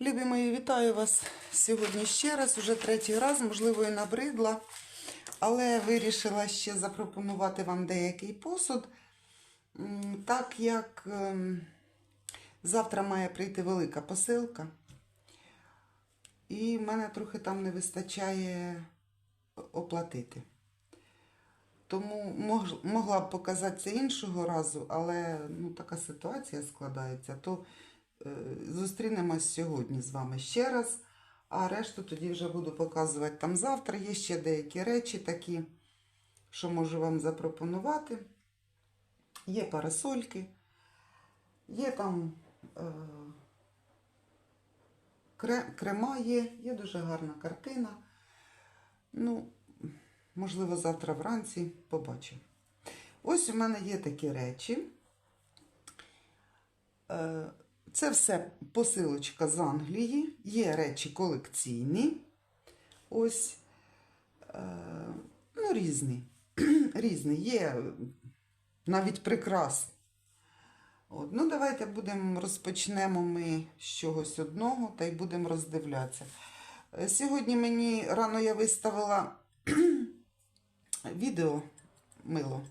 Любі мої, вітаю вас сьогодні ще раз, уже третій раз, можливо, і набридла, але вирішила ще запропонувати вам деякий посуд, так як ем, завтра має прийти велика посилка, і в мене трохи там не вистачає оплатити. Тому могла б показати це іншого разу, але ну, така ситуація складається, то зустрінемось сьогодні з вами ще раз, а решту тоді вже буду показувати там завтра. Є ще деякі речі такі, що можу вам запропонувати. Є парасольки, є там е, крема є, є дуже гарна картина. Ну, можливо, завтра вранці побачу. Ось у мене є такі речі. Е, Це все посилочка з Англії. Є речі колекційні. Ось е, ну, різні. різні. Є навіть прикраси. От. Ну, давайте будемо розпочнемо ми з чогось одного та й будемо роздивлятися. Е, Сьогодні мені рано я виставила відео мило.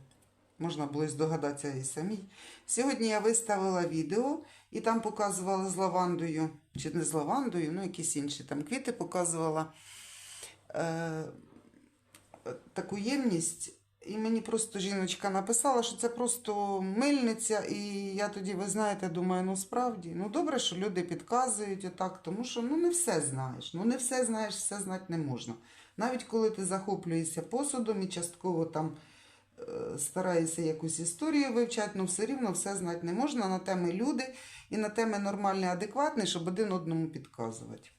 Можна було й здогадатися і самій. Сьогодні я виставила відео і там показувала з лавандою, чи не з лавандою, ну якісь інші там квіти показувала е, таку ємність. І мені просто жіночка написала, що це просто мильниця. І я тоді, ви знаєте, думаю, ну справді, ну добре, що люди підказують отак, тому що ну не все знаєш. Ну не все знаєш, все знати не можна. Навіть коли ти захоплюєшся посудом і частково там стараєшся якусь історію вивчати, ну все рівно все знати не можна. На теми люди і на теми нормальні, адекватні, щоб один одному підказувати.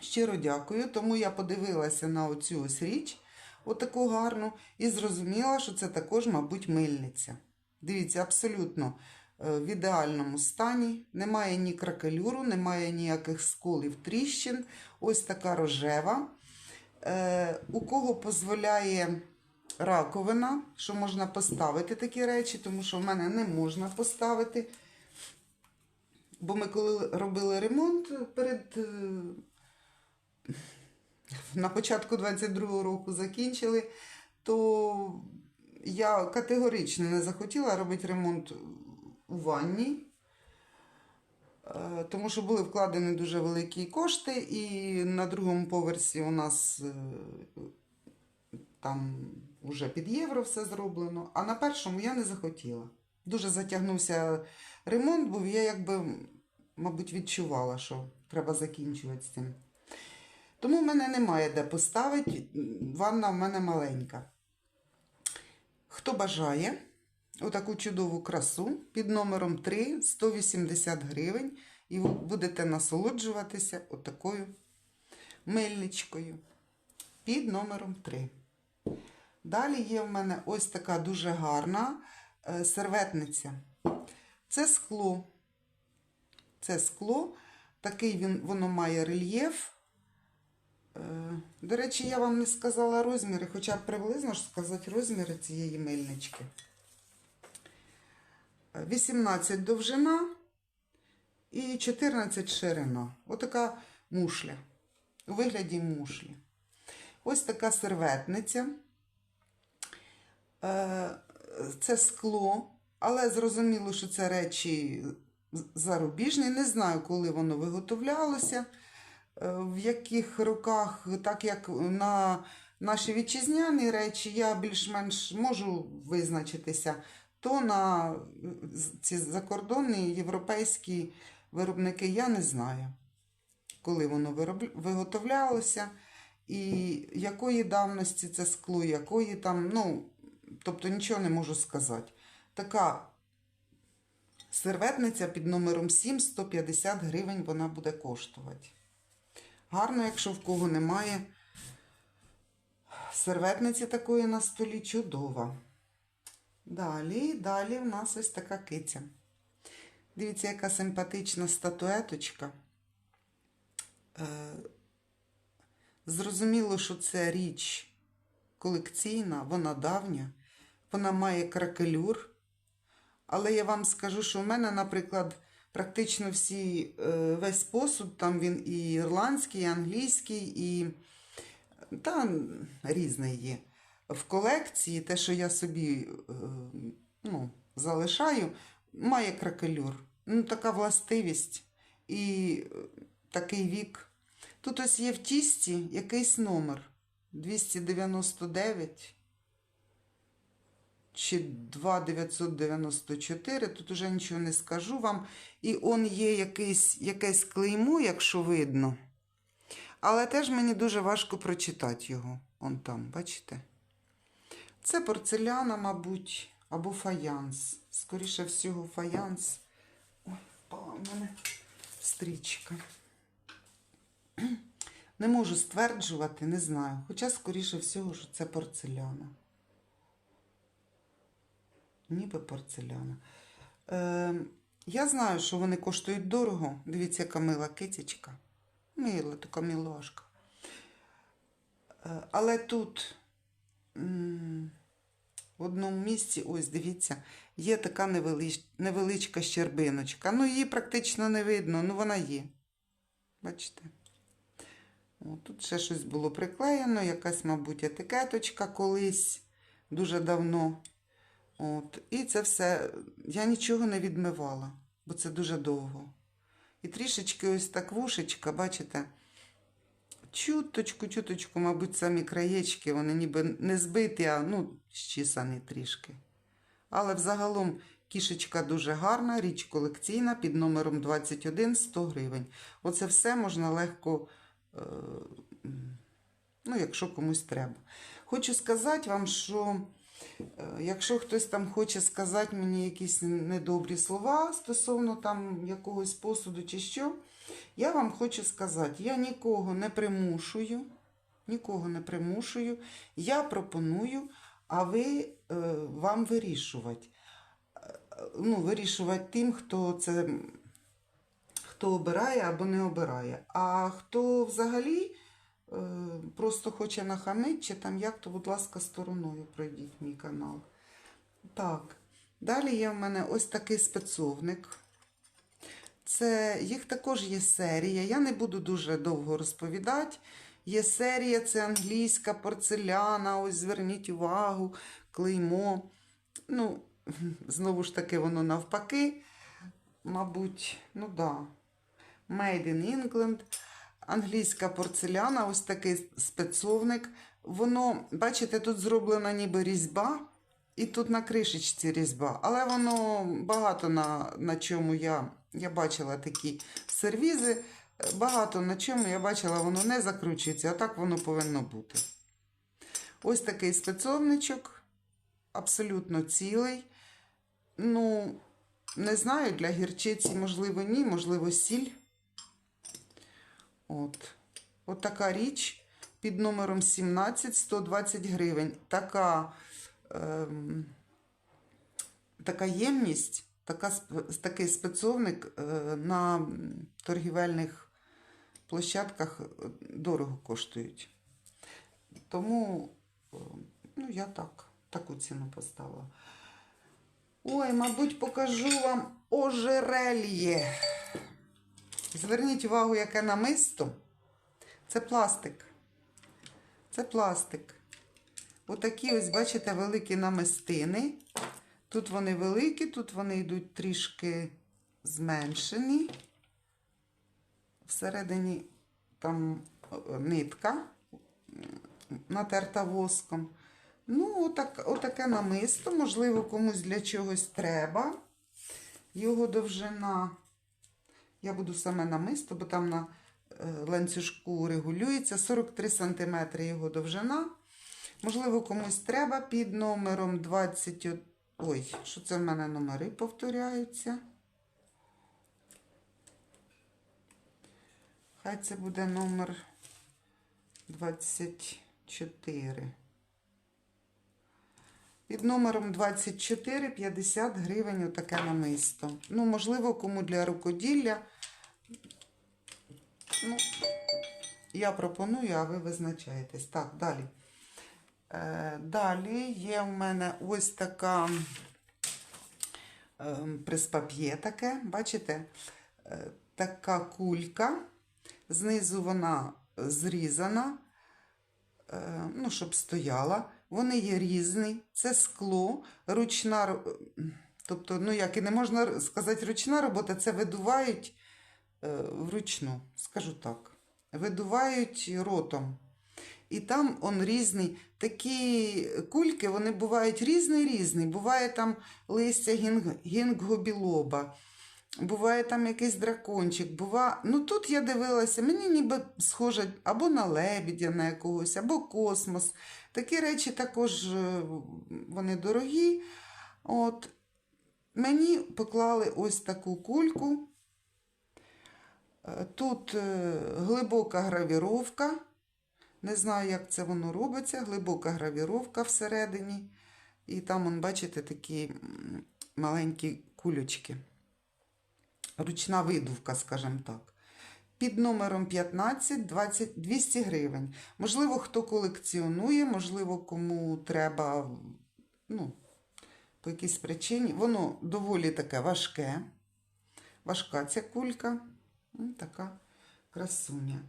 Щиро дякую, тому я подивилася на оцю ось річ, отаку гарну, і зрозуміла, що це також, мабуть, мильниця. Дивіться, абсолютно е, в ідеальному стані. Немає ні кракелюру, немає ніяких сколів тріщин. Ось така рожева. Е, у кого дозволяє раковина, що можна поставити такі речі, тому що в мене не можна поставити. Бо ми коли робили ремонт перед. е, На початку 22-го року закінчили, то я категорично не захотіла робити ремонт у ванні, е, тому що були вкладені дуже великі кошти, і на другому поверсі у нас е, там вже під євро все зроблено, а на першому я не захотіла. Дуже затягнувся ремонт, бо я якби, мабуть, відчувала, що треба закінчувати з цим. Тому в мене немає де поставити, ванна в мене маленька. Хто бажає отаку чудову красу під номером 3 180 гривень, і ви будете насолоджуватися отакою мильничкою під номером 3. Далі є в мене ось така дуже гарна е, серветниця. Це скло. Це скло, такий він, воно має рельєф. Е, До речі, я вам не сказала розміри, хоча б приблизно ж сказати розміри цієї мильнички. Е, 18 довжина і 14 ширина. Отака мушля. У вигляді мушлі. Ось така серветниця. Е, Це скло, але зрозуміло, що це речі зарубіжні. Не знаю, коли воно виготовлялося е, в яких роках, так як на наші вітчизняні речі, я більш-менш можу визначитися, то на ці закордонні європейські виробники я не знаю, коли воно виготовлялося, і якої давності це скло, якої там, ну, тобто нічого не можу сказати. Така серветниця під номером 7 150 гривень вона буде коштувати. Гарно, якщо в кого немає серветниці такої на столі, чудова. Далі, далі в нас ось така киця. Дивіться, яка симпатична статуеточка. Е, Зрозуміло, що це річ колекційна, вона давня, вона має кракелюр. Але я вам скажу, що в мене, наприклад, практично всі, е, весь посуд, там він і ірландський, і англійський, і та різний є. В колекції те, що я собі е, ну, залишаю, має кракелюр. Ну, така властивість і е, такий вік. Тут ось є в тісті якийсь номер 299 чи 2994, тут уже нічого не скажу вам. І он є якийсь, якесь клеймо, якщо видно. Але теж мені дуже важко прочитати його. Он там, бачите? Це порцеляна, мабуть, або фаянс. Скоріше всього, фаянс. Ой, впала в мене стрічка. Не можу стверджувати, не знаю. Хоча, скоріше всього, що це порцеляна. Ніби порцеляна. Е, я знаю, що вони коштують дорого. Дивіться, яка мила китячка. Мила, така мілашка. Е, але тут м, в одному місці, ось дивіться, є така невелич, невеличка щербиночка. Ну, її практично не видно, ну вона є. Бачите? О, тут ще щось було приклеєно, якась, мабуть, етикеточка колись дуже давно. От. І це все. Я нічого не відмивала, бо це дуже довго. І трішечки ось так вушечка, бачите? Чуточку, чуточку, мабуть, самі краєчки, вони ніби не збиті, а ну, щісані трішки. Але взагалом кішечка дуже гарна, річ колекційна під номером 21 100 гривень. Оце все можна легко, е, ну, якщо комусь треба. Хочу сказати вам, що якщо хтось там хоче сказати мені якісь недобрі слова стосовно там якогось посуду чи що, я вам хочу сказати, я нікого не примушую, нікого не примушую, я пропоную, а ви е, вам вирішувати. Е, Ну, вирішувати тим, хто це хто обирає або не обирає. А хто взагалі е, просто хоче нахамити, чи там як, то, будь ласка, стороною пройдіть мій канал. Так, далі є в мене ось такий спецовник. Це їх також є серія. Я не буду дуже довго розповідати. Є серія, це англійська порцеляна. Ось зверніть увагу, клеймо. Ну, знову ж таки, воно навпаки. Мабуть, ну да. Made in England. Англійська порцеляна, ось такий спецовник. Воно, бачите, тут зроблена ніби різьба, і тут на кришечці різьба. Але воно багато на, на чому я, я бачила такі сервізи. Багато на чому я бачила, воно не закручується, а так воно повинно бути. Ось такий спецовничок, абсолютно цілий. Ну, не знаю, для гірчиці, можливо, ні, можливо, сіль. От. От така річ під номером 17 120 гривень. Така, ем, така ємність, така, такий спецовник е, на торгівельних площадках е, дорого коштують. Тому, е, ну, я так, таку ціну поставила. Ой, мабуть, покажу вам ожерельє. Зверніть увагу, яке намисто. Це пластик. Це пластик. Отакі ось, бачите, великі намистини. Тут вони великі, тут вони йдуть трішки зменшені. Всередині там е, нитка натерта воском. Ну, отак, отаке намисто, можливо, комусь для чогось треба. Його довжина. Я буду саме намисто, бо там на е, ланцюжку регулюється 43 см його довжина. Можливо, комусь треба під номером 20. Ой, що це в мене номери повторяються? Хай це буде номер 24. Під номером 24 50 гривень отаке намисто. Ну, можливо, кому для рукоділля. Ну, я пропоную, а ви визначаєтесь. Так, далі. Е, далі є в мене ось така ем, прес-пап'є таке, бачите? Е, Така кулька. Знизу вона зрізана, е, ну, щоб стояла. Вони є різні. Це скло, ручна, тобто, ну як і не можна сказати ручна робота, це видувають е, вручну, скажу так. Видувають ротом. І там он різний. Такі кульки, вони бувають різні-різні. Буває там листя гінг- гінгобілоба, буває там якийсь дракончик. Бува... Ну тут я дивилася, мені ніби схоже або на лебідя на якогось, або космос. Такі речі також е, вони дорогі. От. Мені поклали ось таку кульку. Е, Тут е, глибока гравіровка. Не знаю, як це воно робиться. Глибока гравіровка всередині. І там, он, бачите, такі маленькі кулючки. Ручна видувка, скажімо так. Під номером 15 20, 200 гривень. Можливо, хто колекціонує, можливо, кому треба ну, по якійсь причині. Воно доволі таке важке. Важка ця кулька. Така красуня.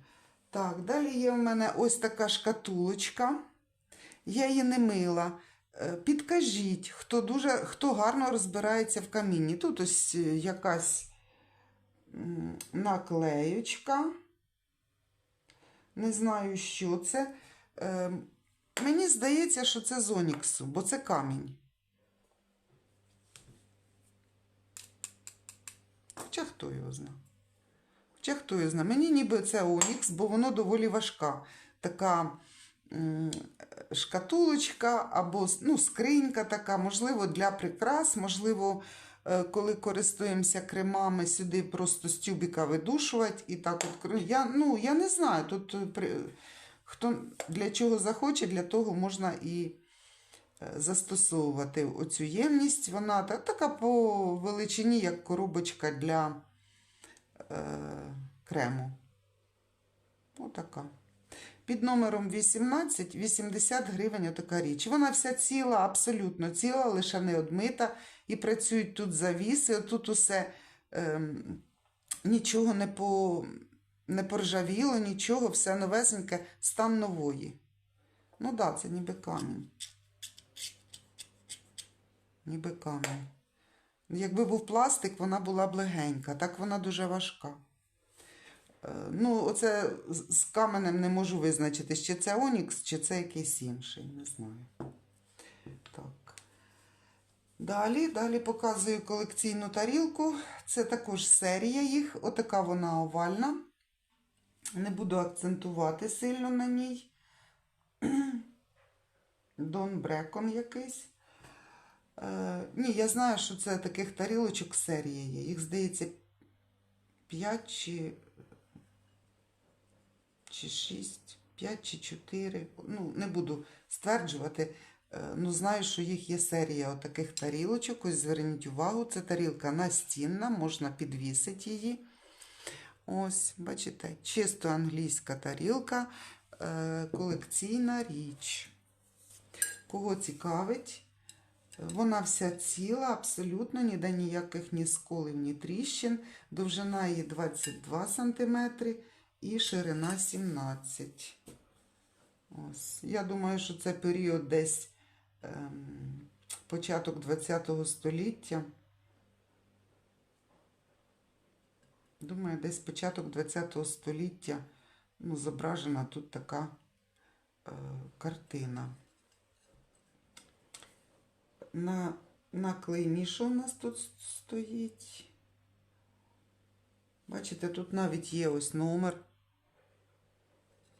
Так, далі є в мене ось така шкатулочка. Я її не мила. Е, Підкажіть, хто дуже, хто гарно розбирається в камінні. Тут ось якась наклеючка. Не знаю, що це. Е, Мені здається, що це з оніксу, бо це камінь. Хоча хто його знає. Хоча хто його знає. Мені ніби це онікс, бо воно доволі важка. Така м, шкатулочка або ну, скринька така, можливо, для прикрас, можливо, е, коли користуємося кремами, сюди просто з тюбіка видушувати і так от. Я, ну, я не знаю, тут е, хто для чого захоче, для того можна і е, застосовувати оцю ємність. Вона та- така по величині, як коробочка для е, крему. Отака. Під номером 18 80 гривень отака річ. Вона вся ціла, абсолютно ціла, лише не одмита. І працюють тут завіси. Тут усе ем, нічого не, по, не поржавіло, нічого, все новесеньке, стан нової. Ну так, да, це ніби камінь. Ніби камінь. Якби був пластик, вона була б легенька, так вона дуже важка. Е, Ну, оце з каменем не можу визначити, чи це Онікс, чи це якийсь інший, не знаю. Так. Далі, далі показую колекційну тарілку. Це також серія їх. Отака вона овальна. Не буду акцентувати сильно на ній. Дон Брекон якийсь. Е, ні, я знаю, що це таких тарілочок серія є. Їх, здається, 5 чи, чи 6, 5 чи 4. Ну, не буду стверджувати. Е, ну, знаю, що їх є серія таких тарілочок. Ось зверніть увагу, це тарілка настінна, можна підвісити її. Ось, бачите, чисто англійська тарілка, е, колекційна річ. Кого цікавить? Вона вся ціла, абсолютно, ніде ніяких ні сколів, ні тріщин. Довжина її 22 см і ширина 17 Ось. Я думаю, що це період десь ем, початок ХХ століття. Думаю, десь початок ХХ століття ну, зображена тут така е, картина. На, на клеймі, що у нас тут стоїть? Бачите, тут навіть є ось номер,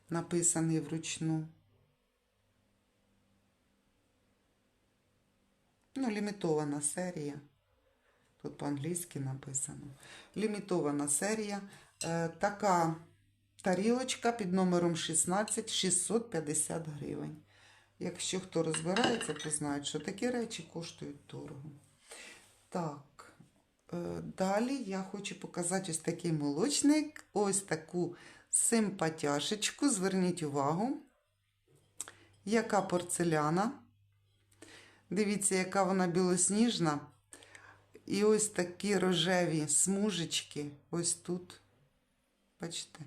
написаний вручну. Ну, лімітована серія. Тут по-англійськи написано. Лімітована серія. Е, така тарілочка під номером 16 650 гривень. Якщо хто розбирається, то знають, що такі речі коштують дорого. Так, е, далі я хочу показати ось такий молочник, ось таку симпатяшечку. Зверніть увагу, яка порцеляна. Дивіться, яка вона білосніжна. І ось такі рожеві смужечки. Ось тут. Бачите?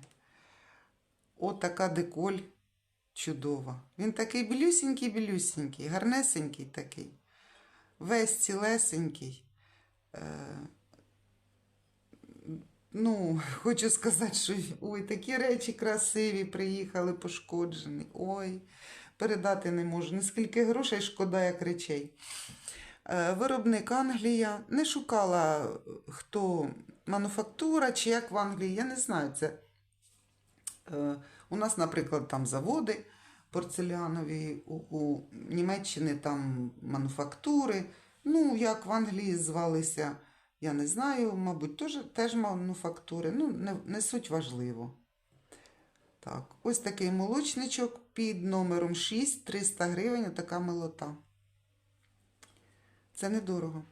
Отака деколь чудова. Він такий білюсінький-білюсінький, гарнесенький такий. Весь цілесенький. Ну, хочу сказати, що ой, такі речі красиві приїхали, пошкоджені. Ой, передати не можу. Наскільки грошей шкода, як речей. Е, Виробник Англія. Не шукала, хто мануфактура чи як в Англії, я не знаю. Це е, у нас, наприклад, там заводи порцелянові, у, у Німеччини там мануфактури. Ну, як в Англії звалися, я не знаю, мабуть, теж, теж мануфактури. Ну, не, не суть важливо. Так, ось такий молочничок під номером 6, 300 гривень, така милота. Це недорого.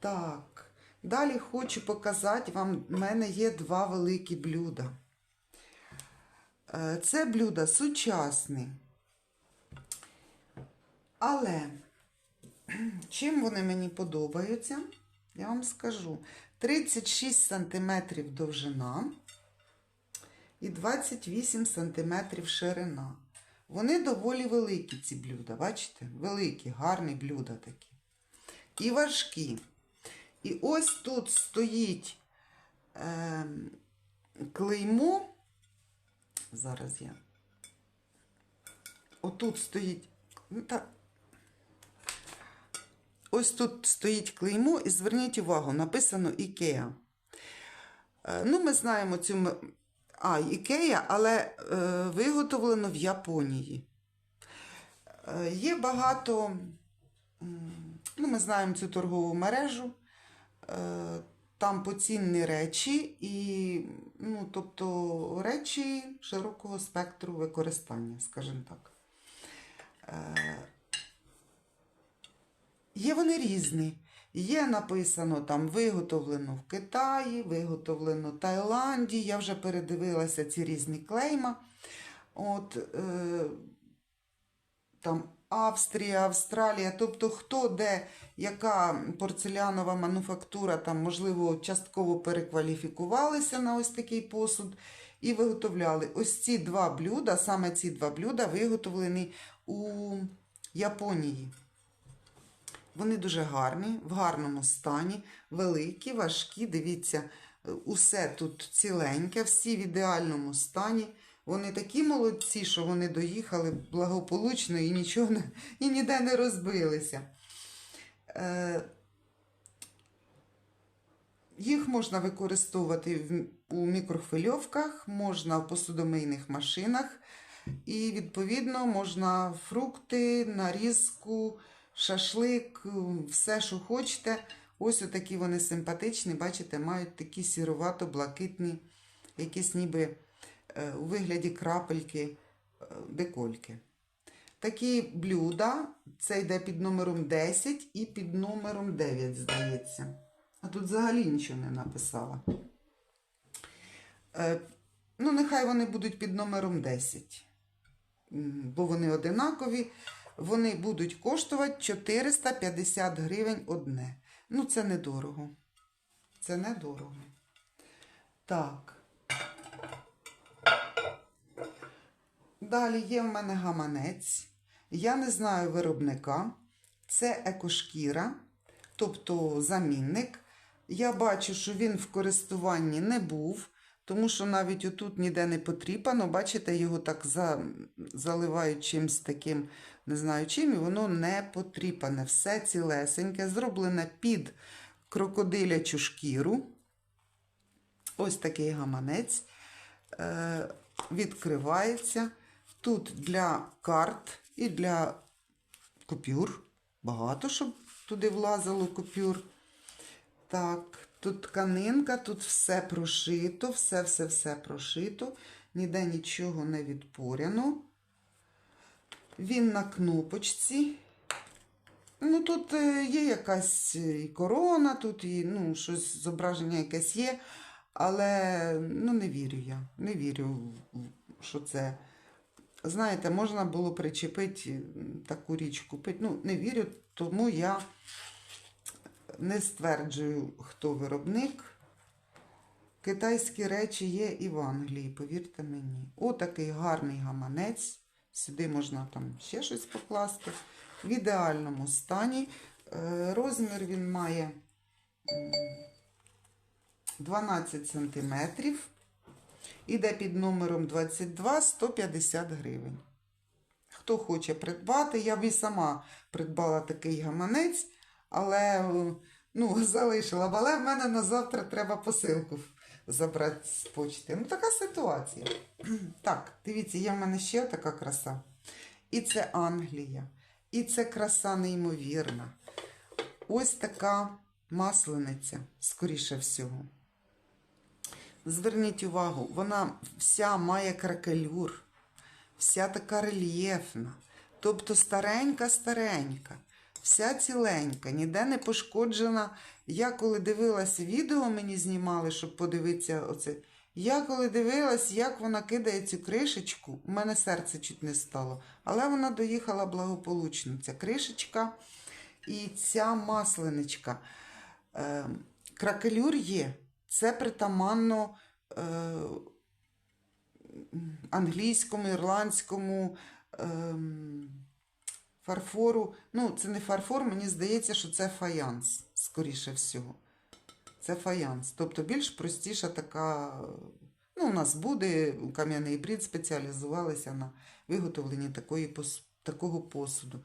Так, далі хочу показати вам, в мене є два великі блюда. Е, Це блюда сучасні. Але чим вони мені подобаються, я вам скажу. 36 см довжина і 28 см ширина. Вони доволі великі, ці блюда, бачите? Великі, гарні блюда такі. І важкі. І ось тут стоїть е, клеймо. Зараз я. Отут стоїть. Ну, та... Ось тут стоїть клеймо, і зверніть увагу, написано Ікеа. Е, ну, ми знаємо цю. А, Ікея, але е, виготовлено в Японії. Е, є багато. Ну, ми знаємо цю торгову мережу. Е, там поцінні речі, і, ну, тобто речі широкого спектру використання, скажімо так. Е, Є вони різні. Є написано там виготовлено в Китаї, виготовлено в Таїланді. Я вже передивилася ці різні клейма. От, е, там Австрія, Австралія, тобто хто де, яка порцелянова мануфактура, там, можливо, частково перекваліфікувалися на ось такий посуд і виготовляли. Ось ці два блюда, саме ці два блюда виготовлені у Японії. Вони дуже гарні, в гарному стані, великі, важкі. Дивіться, е, усе тут ціленьке, всі в ідеальному стані. Вони такі молодці, що вони доїхали благополучно і нічого не, і ніде не розбилися. Е, їх можна використовувати у мікрохвильовках, можна в посудомийних машинах. І, відповідно, можна фрукти, нарізку, шашлик, все, що хочете. Ось отакі вони симпатичні, бачите, мають такі сіровато-блакитні, якісь ніби е, у вигляді крапельки е, декольки. Такі блюда, це йде під номером 10 і під номером 9, здається. А тут взагалі нічого не написала. Е, ну, нехай вони будуть під номером 10. Бо вони одинакові. Вони будуть коштувати 450 гривень одне. Ну, це недорого. Це недорого. Так. Далі є в мене гаманець. Я не знаю виробника. Це екошкіра, тобто замінник. Я бачу, що він в користуванні не був, тому що навіть отут ніде не потріпано. Бачите, його так за, заливають чимось таким, не знаю чим, і воно не потріпане. Все цілесеньке, зроблене під крокодилячу шкіру. Ось такий гаманець. Е, відкривається. Тут для карт і для купюр. Багато, щоб туди влазило купюр. Так, тут тканинка, тут все прошито, все-все-все прошито. Ніде нічого не відпоряно. Він на кнопочці. Ну, тут е, є якась і корона, тут і ну, щось зображення якесь є. Але ну, не вірю я. Не вірю, що це. Знаєте, можна було причепити таку річ купити. Ну, не вірю, тому я Не стверджую, хто виробник. Китайські речі є і в Англії, повірте мені. Отакий гарний гаманець. Сюди можна там ще щось покласти. В ідеальному стані. Е, Розмір він має 12 см. Іде під номером 22 150 гривень. Хто хоче придбати, я б і сама придбала такий гаманець, але ну, залишила. Але в мене на завтра треба посилку забрати з почти. Ну, така ситуація. Так, дивіться, є в мене ще така краса. І це Англія. І це краса неймовірна. Ось така маслениця, скоріше всього. Зверніть увагу, вона вся має кракелюр, вся така рельєфна, тобто старенька-старенька, вся ціленька, ніде не пошкоджена. Я коли дивилася відео, мені знімали, щоб подивитися оце. Я коли дивилась, як вона кидає цю кришечку, у мене серце чуть не стало. Але вона доїхала благополучно. Ця кришечка і ця масленичка. Е, кракелюр є. Це притаманно е, англійському, ірландському ем, фарфору. Ну, це не фарфор, мені здається, що це фаянс, скоріше всього. Це фаянс. Тобто більш простіша така. Ну, у нас буде кам'яний брід, спеціалізувалися на виготовленні такої, такого посуду.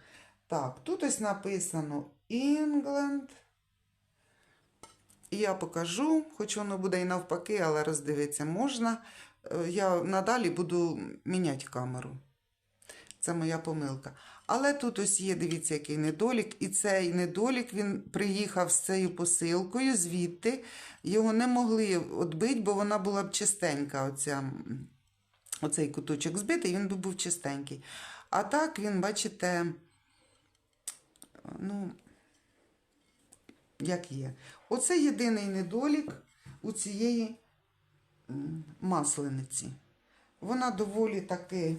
Так, тут ось написано England. І я покажу, хоч воно буде і навпаки, але роздивитися можна. Е, Я надалі буду міняти камеру. Це моя помилка. Але тут ось є, дивіться, який недолік. І цей недолік він приїхав з цією посилкою звідти. Його не могли відбити, бо вона була б чистенька. Оця, оцей куточок збитий, він би був чистенький. А так він, бачите, ну, як є. Оце єдиний недолік у цієї маслениці. Вона доволі таки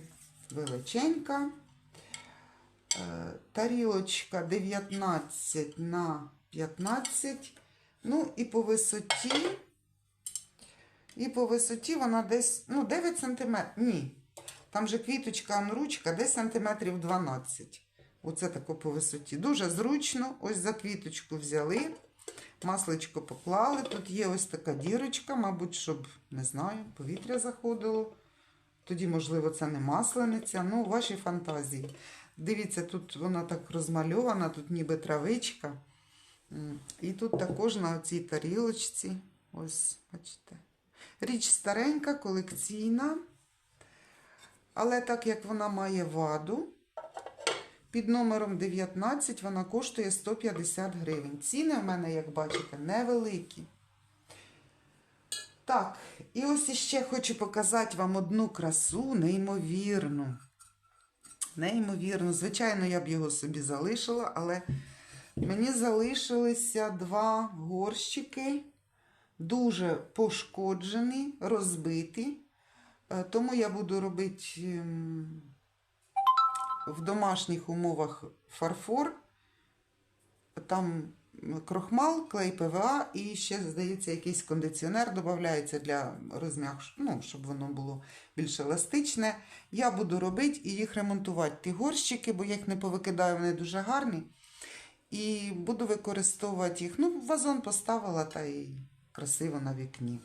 величенька. Е, Тарілочка 19 на 15. Ну і по висоті. І по висоті вона десь ну, 9 см. Ні. Там же квіточка, ну, ручка, десь сантиметрів 12. Оце тако по висоті. Дуже зручно. Ось за квіточку взяли. Масличко поклали. Тут є ось така дірочка, мабуть, щоб, не знаю, повітря заходило. Тоді, можливо, це не маслениця. Ну, ваші фантазії. Дивіться, тут вона так розмальована, тут ніби травичка. І тут також на цій тарілочці. Ось, бачите. Річ старенька, колекційна. Але так як вона має ваду, під номером 19 вона коштує 150 гривень. Ціни в мене, як бачите, невеликі. Так, і ось іще хочу показати вам одну красу, неймовірну. Неймовірно. Звичайно, я б його собі залишила, але мені залишилися два горщики, дуже пошкоджені, розбиті. Е, Тому я буду робити ем, в домашніх умовах фарфор. Там крохмал, клей ПВА і ще, здається, якийсь кондиціонер додається для розм'як, ну, щоб воно було більш еластичне. Я буду робити і їх ремонтувати. Ті горщики, бо я їх не повикидаю, вони дуже гарні. І буду використовувати їх. Ну, вазон поставила та і красиво на вікні.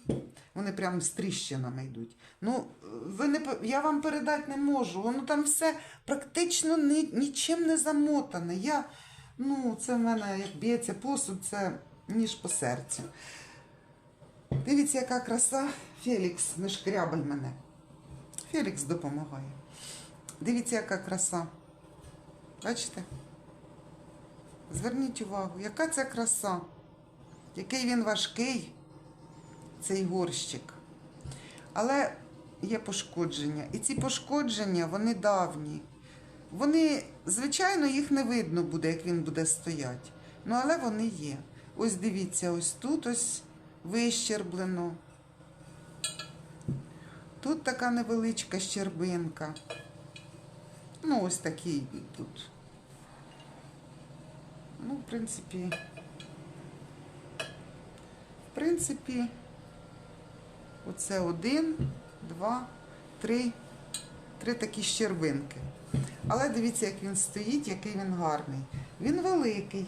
Вони прямо з тріщинами йдуть. Ну, ви не, я вам передати не можу. Воно там все практично ні, нічим не замотане. Я, ну, це в мене як б'ється посуд, це ніж по серцю. Дивіться, яка краса. Фелікс, не шкрябай мене. Фелікс допомагає. Дивіться, яка краса. Бачите? Зверніть увагу, яка це краса, який він важкий, цей горщик. Але є пошкодження. І ці пошкодження, вони давні. Вони, звичайно, їх не видно буде, як він буде стояти. Ну, але вони є. Ось дивіться, ось тут ось вищерблено. Тут така невеличка щербинка. Ну, ось такий тут. Ну, в принципі, принципі, оце один, два, три, три такі щербинки. Але дивіться, як він стоїть, який він гарний. Він великий.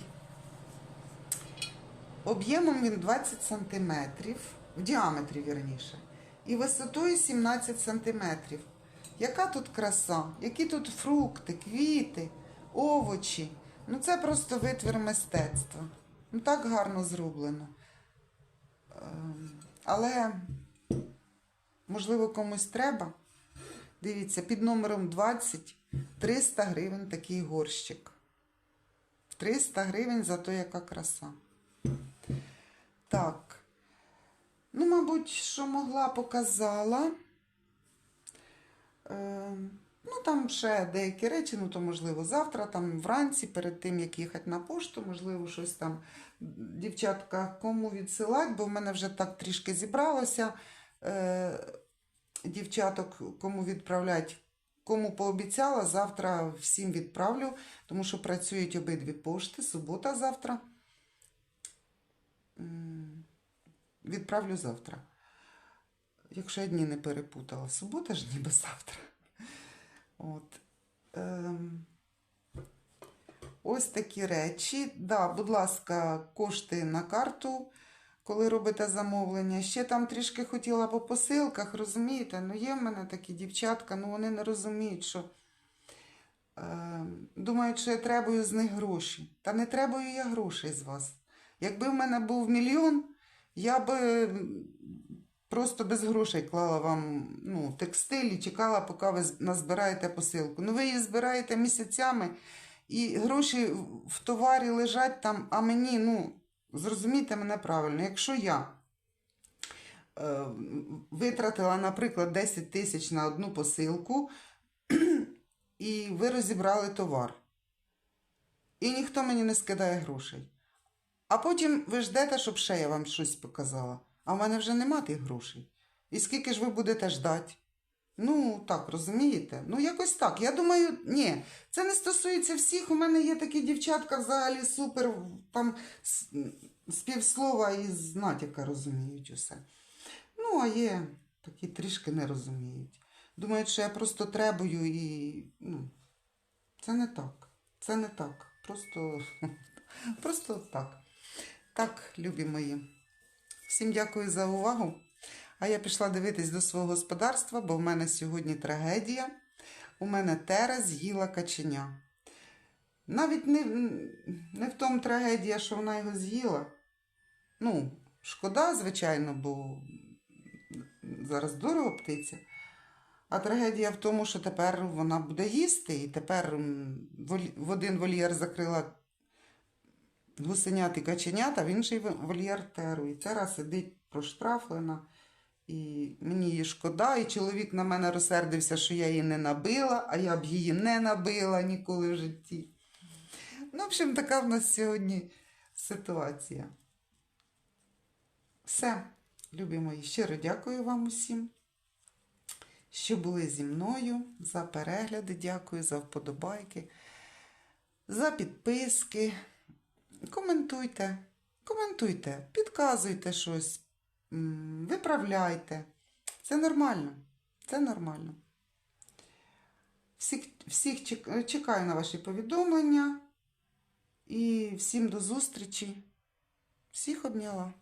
Об'ємом він 20 см, в діаметрі вірніше, і висотою 17 см. Яка тут краса, які тут фрукти, квіти, овочі. Ну це просто витвір мистецтва. Ну так гарно зроблено. Ем, Але, можливо, комусь треба. Дивіться, під номером 20 300 гривень такий горщик. 300 гривень за то, яка краса. Так. Ну, мабуть, що могла, показала. Е, ну, там ще деякі речі, ну, то, можливо, завтра, там вранці, перед тим, як їхати на пошту, можливо, щось там дівчатка кому відсилати, бо в мене вже так трішки зібралося. Е, дівчаток, кому відправлять, кому пообіцяла, завтра всім відправлю, тому що працюють обидві пошти, субота завтра. Відправлю завтра. Якщо я дні не перепутала, субота ж ніби завтра. От. Ем. Ось такі речі. Да, будь ласка, кошти на карту, коли робите замовлення. Ще там трішки хотіла по посилках, розумієте? Ну, є в мене такі дівчатка, ну вони не розуміють, що е, думають, що я требую з них гроші. Та не требую я грошей з вас. Якби в мене був мільйон, я би просто без грошей клала вам ну, текстиль і чекала, поки ви назбираєте посилку. Ну, ви її збираєте місяцями, і гроші в- товарі лежать там, а мені, ну, зрозумійте мене правильно, якщо я е, витратила, наприклад, 10 тисяч на одну посилку, і ви розібрали товар, і ніхто мені не скидає грошей. А потім ви ждете, щоб ще я вам щось показала. А в мене вже нема тих грошей. І скільки ж ви будете ждати? Ну, так, розумієте? Ну, якось так. Я думаю, ні, це не стосується всіх. У мене є такі дівчатка взагалі супер, там з, з і з натяка розуміють усе. Ну, а є такі трішки не розуміють. Думають, що я просто требую і. Ну, це не так. Це не так. Просто, просто так. Так, любі мої. Всім дякую за увагу. А я пішла дивитись до свого господарства, бо в мене сьогодні трагедія. У мене Тера з'їла каченя. Навіть не, не в тому трагедія, що вона його з'їла. Ну, шкода, звичайно, бо зараз дорого птиця. А трагедія в тому, що тепер вона буде їсти, і тепер в один вольєр закрила гусенят і каченят, а в інший вольєр теру. І цера сидить проштрафлена. І мені її шкода, і чоловік на мене розсердився, що я її не набила, а я б її не набила ніколи в житті. Ну, в общем, така в нас сьогодні ситуація. Все, любі мої, щиро дякую вам усім, що були зі мною, за перегляди, дякую, за вподобайки, за підписки. Коментуйте, коментуйте, підказуйте щось, виправляйте. Це нормально. Це нормально. Всіх, всіх чекаю на ваші повідомлення і всім до зустрічі. Всіх обняла.